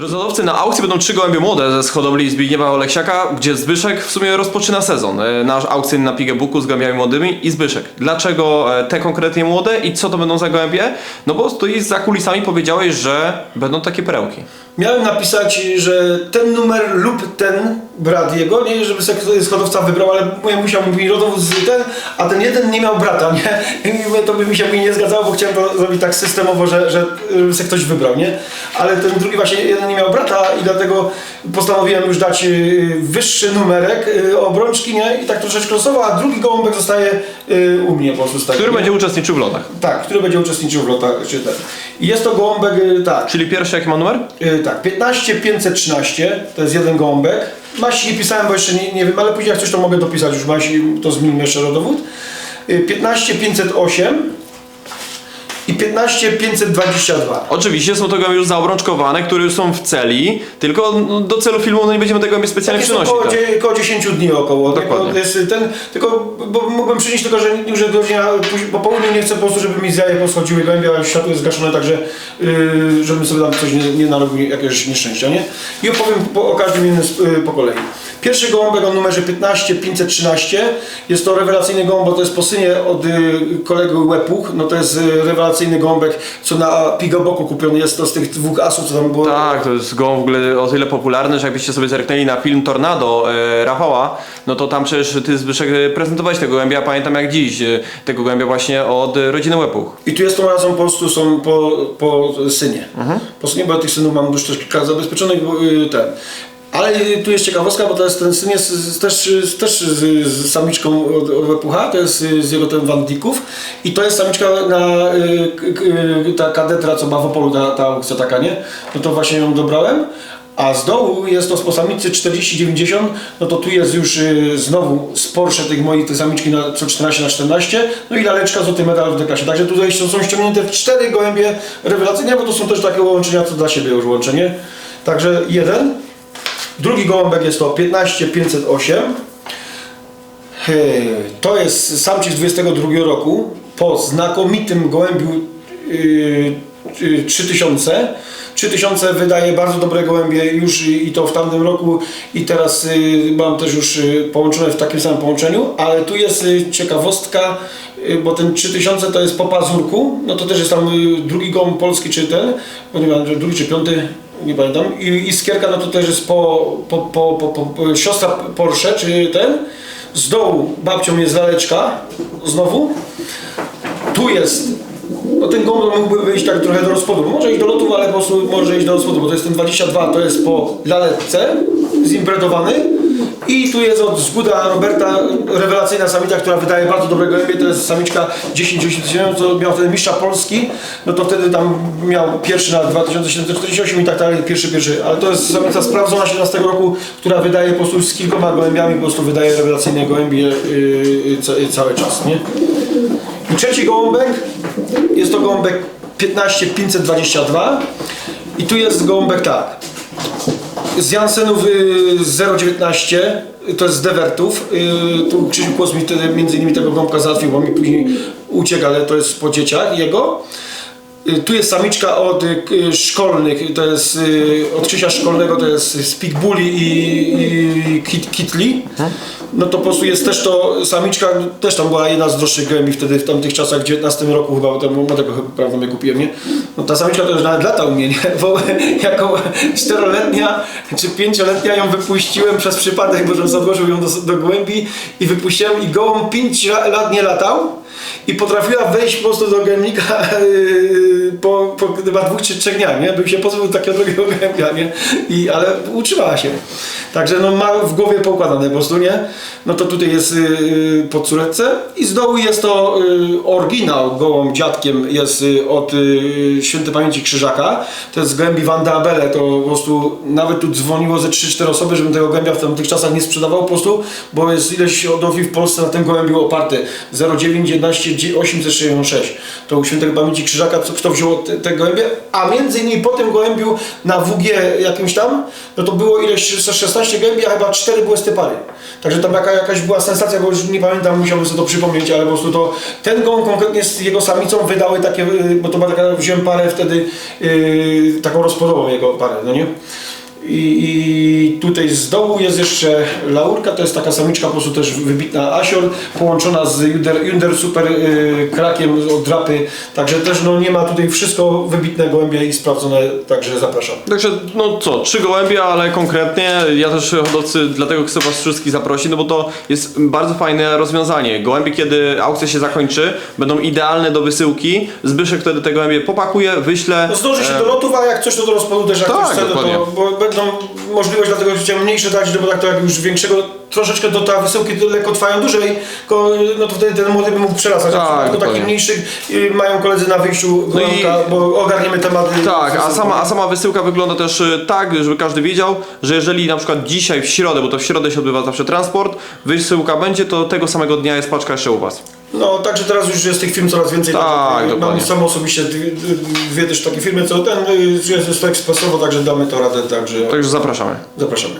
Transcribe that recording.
Drodzy hodowcy, na aukcji będą trzy gołębie młode ze hodowli Zbigniewa Oleksiaka, gdzie Zbyszek w sumie rozpoczyna sezon. E, Nasz aukcyjny na Pigebuku z gołębiami młodymi i Zbyszek. Dlaczego e, te konkretnie młode i co to będą za gołębie? No bo stoi za kulisami powiedziałeś, że będą takie perełki. Miałem napisać, że ten numer lub ten brat jego, nie, żeby sobie ktoś z hodowca wybrał, ale mówię, musiał mi rodowód z ten, a ten jeden nie miał brata, nie? To by mi się nie zgadzało, bo chciałem to zrobić tak systemowo, że, że sobie ktoś wybrał, nie? Ale ten drugi właśnie jeden nie miał brata i dlatego postanowiłem już dać y, wyższy numerek y, obrączki, nie? I tak troszeczkę losowo, a drugi gołąbek zostaje y, u mnie po prostu. Który nie? będzie uczestniczył w lotach. Tak, który będzie uczestniczył w lotach, czy ten. I jest to gołąbek, tak, Czyli pierwszy jaki ma numer? Tak, 15513 to jest jeden gąbek. Maści nie pisałem, bo jeszcze nie, nie wiem, ale później jak coś to mogę dopisać już Masi, to zmienimy jeszcze rodowód. Yy, 15508 i 15522. Oczywiście są to gołębie już zaobrączkowane, które już są w celi, tylko no, do celu filmu no, nie będziemy tego gołębie specjalnie przynosić. około, Tak? dzie- około 10 dni około. Dokładnie. Jest ten, tylko bo mógłbym przynieść tylko, że, że godzina, po południu nie chcę po prostu, żeby mi z jajek poschodziły gołębie, ale światło jest zgaszone, także yy, żebym sobie tam coś nie, nie narobił, jakiegoś nieszczęścia, nie? I opowiem po, o każdym z- yy, po kolei. Pierwszy gołąbek o numerze 15513 jest to rewelacyjny gołąb, bo to jest po synie od yy, kolegi Łepuch, no to jest yy, rewelacyjny gołąbek, co na Pigoboku kupiony jest, to z tych dwóch asów, co tam było. Tak, to jest gołąb w ogóle o tyle popularny, że jakbyście sobie zerknęli na film Tornado e, Rafała, no to tam przecież ty Zbyszek e, prezentowałeś tego gołębia, ja pamiętam jak dziś, e, tego gołębia właśnie od e, rodziny Łepuch. I tu jest tą razą po prostu są po, po synie. Po synie, bo ja tych synów mam już też kilka zabezpieczonych, y, ten. Ale tu jest ciekawostka, bo to jest, ten syn jest też, też z, z samiczką od, od to jest y, z jego ten Van Dicków i to jest samiczka na y, y, ta kadetra, co ma w Opolu, ta, ta aukcja taka, nie? No to właśnie ją dobrałem. A z dołu jest to z posamicy 40-90, no to tu jest już y, znowu z Porsche tych moich, te samiczki na co 14 na 14, no i laleczka złoty medal w deklasie. Także tutaj są są ściągnięte cztery gołębie rewelacyjne, bo to są też takie łączenia, co dla siebie już łączenie. Także jeden. Drugi gołąbek jest to 15508. Hej, To jest samczyk z 22 roku. Po znakomitym gołębiu yy, yy, 3000. 3000 wydaje bardzo dobre gołębie już i to w tamtym roku. I teraz yy, mam też już yy, połączone w takim samym połączeniu, ale tu jest yy, ciekawostka, yy, bo ten 3000 to jest po pazurku, no to też jest tam yy, drugi gołąb polski czy ten, bo nie wiem, drugi czy piąty, nie pamiętam, i, i skierka no to też jest po, po, po, po, po, siostra Porsche czy ten, z dołu babcią jest laleczka, znowu. Tu jest, no ten gołąb mógłby wyjść tak trochę do rozpodu. Może iść do lotów, ale po prostu może iść do rozpodu, bo to jest ten 22, to jest po laleczce, zimpredowany. I tu jest od Zguda Roberta rewelacyjna samica, która wydaje bardzo dobre gołębie. To jest samiczka 10 tysięcy, co miał wtedy mistrza Polski. No to wtedy tam miał pierwszy na 2748 i tak dalej, pierwszy, pierwszy. Ale to jest samica sprawdzona 17 roku, która wydaje po prostu z kilkoma gołębiami, po prostu wydaje rewelacyjne gołębie yy, ca- cały czas, nie? I trzeci gołąbek jest to gołąbek 15522 i tu jest gołąbek tak. Z Jansenów y, 019 to jest z Dewertów. Y, tu Krzysiu Kłos mi między innymi tego gąbka załatwił, bo mi później uciekł, ale to jest po dzieciach jego. Y, Tu jest samiczka od y, k- szkolnych, to jest y, od Krzysia Szkolnego, to jest z Pitbulli i, i Kit, Kitli. No to po prostu jest też to samiczka, też tam była jedna z droższych gołębi wtedy w tamtych czasach, w 19 roku chyba, bo chyba prawda mnie kupiłem, nie? No ta samiczka to już nawet lata u mnie, nie? Bo jako czteroletnia czy pięcioletnia ją wypuściłem przez przypadek, bo zadłożył ją do, do głębi i wypuściłem i gołąb 5 lat nie latał i potrafiła wejść po prostu do gębnika yy, po, po chyba dwóch czy trzech dniach, nie? Bym się pozbył takiego drugiego gębia, nie? I, ale utrzymała się. Także no ma w głowie poukładane po prostu, nie? No to tutaj jest yy, po córeczce i z dołu jest to yy, oryginał gołąb dziadkiem jest yy, od yy, świętej pamięci Krzyżaka. To jest gębi Wanda Abele, to po prostu nawet tu dzwoniło ze 3-4 osoby, żebym tego gębia w tamtych czasach nie sprzedawał po prostu, bo jest ileś hodowli w Polsce na tym gołębiu oparte 09 11 866 to u świętej pamięci Krzyżaka, kto wziął te, te gołębie, a między innymi po tym gołębiu na WG jakimś tam, no to było ileś 16 gołębi, a chyba 4 były stypary. Także tam jaka, jakaś była sensacja, bo już nie pamiętam, musiałbym sobie to przypomnieć, ale po prostu to ten gołąb konkretnie z jego samicą wydały takie, y, bo to była taka, wziąłem parę wtedy, yy, taką rozpłodową jego parę, no nie? I, I tutaj z dołu jest jeszcze laurka, to jest taka samiczka po prostu też wybitna asior, połączona z Junder, Junder Super y, krakiem od drapy, także też no, nie ma tutaj wszystko wybitne gołębie i sprawdzone, także zapraszam. Także, no co, trzy gołębie, ale konkretnie ja też hodowcy dlatego chcę Was wszystkich zaprosić, no bo to jest bardzo fajne rozwiązanie. Gołębie, kiedy aukcja się zakończy, będą idealne do wysyłki. Zbyszek wtedy te gołębie popakuje, wyśle. No zdąży się e, do lotów, a jak coś to do rozpadu też jak Tak, ktoś chce, no to bo możliwość, dlatego chciałem mniejsze dać, bo tak to jak już większego, troszeczkę do ta wysyłki lekko trwają dłużej, tylko, no to wtedy ten młody by mógł przelatać, Tak, dokładnie. takich mniejszych y, mają koledzy na wyjściu No i- bo ogarniemy tematy. Tak, a sama, a sama wysyłka wygląda też y, tak, żeby każdy wiedział, że jeżeli na przykład dzisiaj w środę, bo to w środę się odbywa zawsze transport, wysyłka będzie, to tego samego dnia jest paczka jeszcze u Was. No, także teraz już jest tych firm coraz więcej. Tak, dokładnie. Mam sam osobiście dwie, dwie też takie firmy, co ten y, jest to ekspresowo, także damy to radę, także Także zapraszamy. zapraszamy.